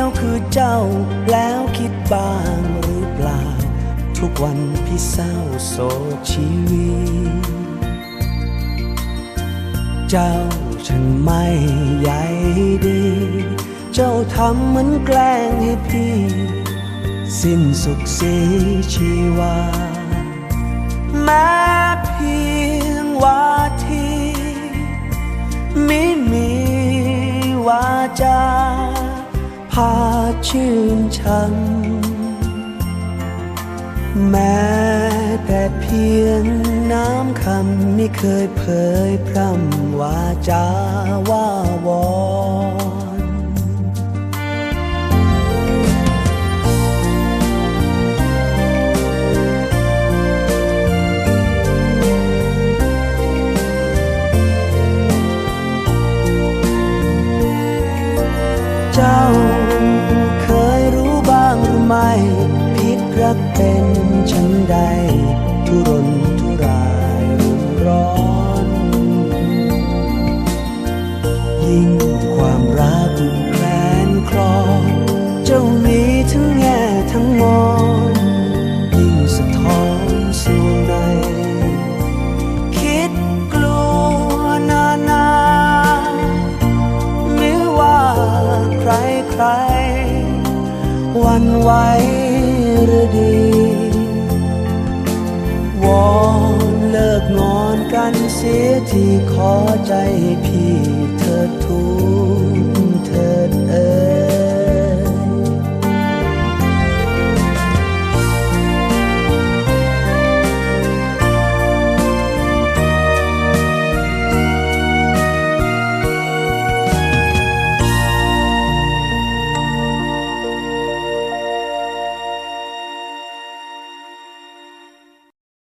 พี่มีรักเดียวคือเจ้าแล้วคิดบ้างหรือเปล่า ทุกวันพี่เศร้าโศกชีวิต เจ้าฉันไม่ใยดี เจ้าทำเหมือนแกล้งให้พี่ สิ้นสุขสีชีวาแม้เพียงว่าทีไม่มีวาจา พาชื่นชันแม้แต่เพียงน้ำคำไม่เคยเผยพร่ำวาจาว่าวอ กเป็นฉันใด ทุรนทุรายรุนร้อน ยิ่งความรักแคลนคลอเจ้ามีทั้งแง่ทั้งมอนยิ่งสะท้อนสู่ใน คิดกลัวนานาหรือว่าใครใครวันไหว รดี วอนเลิกงอนกันเสียที่ขอใจพี่เธอทู